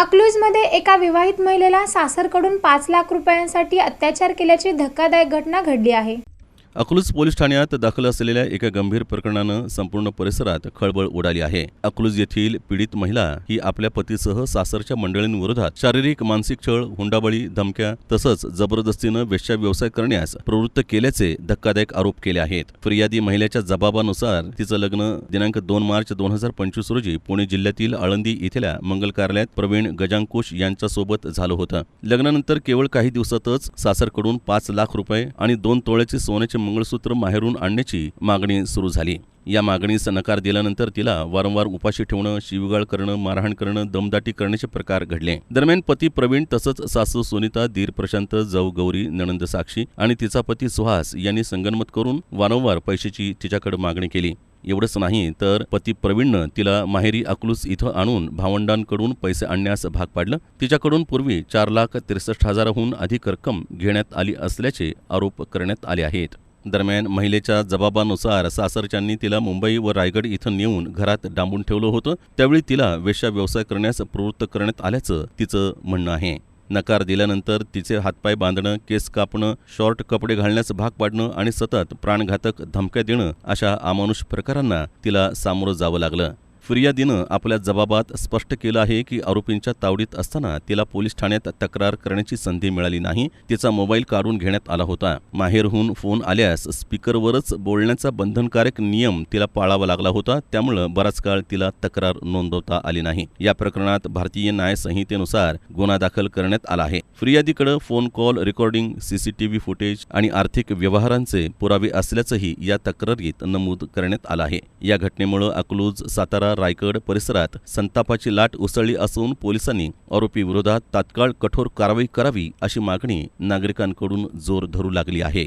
अकलूजमध्ये एका विवाहित महिलेला सासरकडून पाच लाख रुपयांसाठी अत्याचार केल्याची धक्कादायक घटना घडली आहे. अकलूज पोलीस ठाण्यात दाखल असलेल्या एका गंभीर प्रकरणानं संपूर्ण परिसरात खळबळ उडाली आहे. अकलूज येथील पीडित महिला ही आपल्या पतीसह सासरच्या मंडळींविरोधात शारीरिक मानसिक छळ हुंडाबळी धमक्या तसंच जबरदस्तीनं वेश्या व्यवसाय करण्यास प्रवृत्त केल्याचे धक्कादायक आरोप केले आहेत. फिर्यादी महिलेच्या जबाबानुसार तिचं लग्न दिनांक दोन मार्च दोन हजार पंचवीस रोजी पुणे जिल्ह्यातील आळंदी इथल्या मंगल कार्यालयात प्रवीण गजांकुश यांच्यासोबत झालं होतं. लग्नानंतर केवळ काही दिवसातच सासरकडून पाच लाख रुपये आणि दोन तोळ्याचे सोन्याचे मंगळसूत्र माहेरून आणण्याची मागणी सुरू झाली. या मागणीस नकार दिल्यानंतर तिला वारंवार उपाशी ठेवणं शिवगाळ करणं मारहाण करणं दमदाटी करण्याचे प्रकार घडले. दरम्यान पती प्रवीण तसंच सासू सुनीता दीर प्रशांत जाऊ गौरी नणंद साक्षी आणि तिचा पती सुहास यांनी संगनमत करून वारंवार पैशाची तिच्याकडे मागणी केली. एवढंच नाही तर पती प्रवीणनं तिला माहेरी अकलूस इथं आणून भावंडांकडून पैसे आणण्यास भाग पाडलं. तिच्याकडून पूर्वी चार लाख त्रेसष्ट हजाराहून अधिक रक्कम घेण्यात आली असल्याचे आरोप करण्यात आले आहेत. दरम्यान महिलेच्या जबाबानुसार सासरच्यांनी तिला मुंबई व रायगड इथं नेऊन घरात डांबून ठेवलं होतं. त्यावेळी तिला वेश्या व्यवसाय करण्यास प्रवृत्त करण्यात आल्याचं तिचं म्हणणं आहे. नकार दिल्यानंतर तिचे हातपाय बांधणं केस कापणं शॉर्ट कपडे घालण्यास भाग पाडणं आणि सतत प्राणघातक धमक्या देणं अशा अमानुष प्रकारांना तिला सामोरं जावं लागलं. फिर्यादीनं आपल्या जबाबात स्पष्ट केलं आहे की आरोपींच्या तावडीत असताना तिला पोलीस ठाण्यात तक्रार करण्याची संधी मिळाली नाही तिचा मोबाईल काढून घेण्यात आला होता. माहेरहून फोन आल्यास स्पीकरवरच बोलण्याचा बंधनकारक नियम तिला पाळावा लागला होता त्यामुळं बराच काळ तिला तक्रार नोंदवता आली नाही. या प्रकरणात भारतीय न्याय संहितेनुसार गुन्हा दाखल करण्यात आला आहे. फिर्यादीकडे phone call recording CCTV footage आणि आर्थिक व्यवहारांचे पुरावे असल्याचंही या तक्रारीत नमूद करण्यात आलं आहे. या घटनेमुळे अकलूज सातारा रायगड परिसरात संतापाची लाट उसळली असून पोलिसांनी आरोपी विरोधात तात्काळ कठोर कारवाई करावी अशी मागणी नागरिकांकडून जोर धरू लागली आहे.